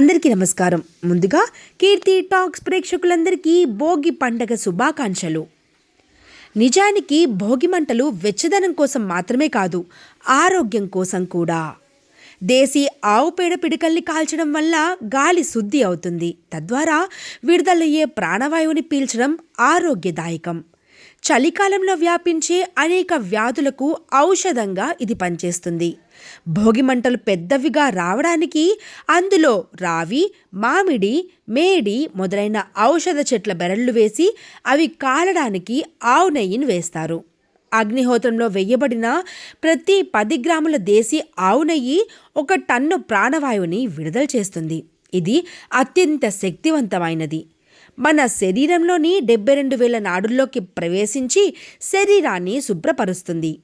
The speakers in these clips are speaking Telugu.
అందరికీ నమస్కారం. ముందుగా కీర్తి టాక్స్ ప్రేక్షకులందరికీ భోగి పండగ శుభాకాంక్షలు. నిజానికి భోగి మంటలు వెచ్చదనం కోసం మాత్రమే కాదు ఆరోగ్యం కోసం కూడా. దేశీ ఆవు పేడ పిడికల్ని కాల్చడం వల్ల గాలి శుద్ధి అవుతుంది. తద్వారా విడుదలయ్యే ప్రాణవాయువుని పీల్చడం ఆరోగ్యదాయకం. చలికాలంలో వ్యాపించే అనేక వ్యాధులకు ఔషధంగా ఇది పనిచేస్తుంది. భోగి మంటలు పెద్దవిగా రావడానికి అందులో రావి మామిడి మేడి మొదలైన ఔషధ చెట్ల బెరళ్ళు వేసి అవి కాలడానికి ఆవు నెయ్యిని వేస్తారు. అగ్నిహోత్రంలో వెయ్యబడిన ప్రతి పది గ్రాముల దేశీ ఆవు నెయ్యి ఒక టన్ను ప్రాణవాయువుని విడుదల చేస్తుంది. ఇది అత్యంత శక్తివంతమైనది. మన శరీరంలోని డెబ్బై రెండు వేల నాడుల్లోకి ప్రవేశించి శరీరాన్ని శుభ్రపరుస్తుంది.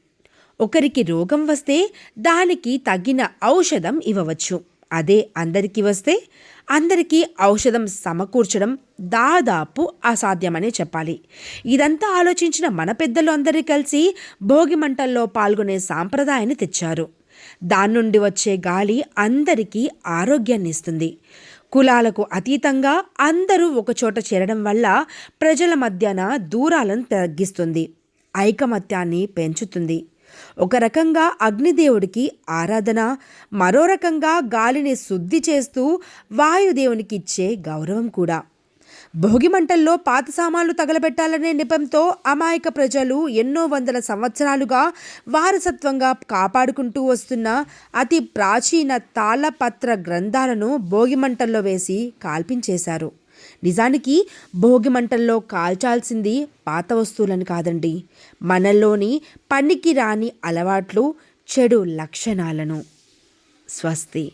ఒకరికి రోగం వస్తే దానికి తగిన ఔషధం ఇవ్వవచ్చు. అదే అందరికీ వస్తే అందరికీ ఔషధం సమకూర్చడం దాదాపు అసాధ్యమనే చెప్పాలి. ఇదంతా ఆలోచించిన మన పెద్దలు అందరూ కలిసి భోగి మంటల్లో పాల్గొనే సాంప్రదాయాన్ని తెచ్చారు. దాని నుండి వచ్చే గాలి అందరికీ ఆరోగ్యాన్ని ఇస్తుంది కులాలకు అతీతంగా అందరూ ఒకచోట చేరడం వల్ల ప్రజల మధ్యన దూరాలను తగ్గిస్తుంది ఐకమత్యాన్ని పెంచుతుంది. ఒక రకంగా అగ్నిదేవుడికి ఆరాధన మరో రకంగా గాలిని శుద్ధి చేస్తూ వాయుదేవునికి ఇచ్చే గౌరవం కూడా. భోగి మంటల్లో పాత సామాన్లు తగలబెట్టాలనే నిపంతో అమాయక ప్రజలు ఎన్నో వందల సంవత్సరాలుగా వారసత్వంగా కాపాడుకుంటూ వస్తున్న అతి ప్రాచీన తాళపత్ర గ్రంథాలను భోగి మంటల్లో వేసి కాల్పించేశారు. నిజానికి భోగి మంటల్లో కాల్చాల్సింది పాత వస్తువులను కాదండి. మనల్లోని పనికి రాని అలవాట్లు చెడు లక్షణాలను. స్వస్తి.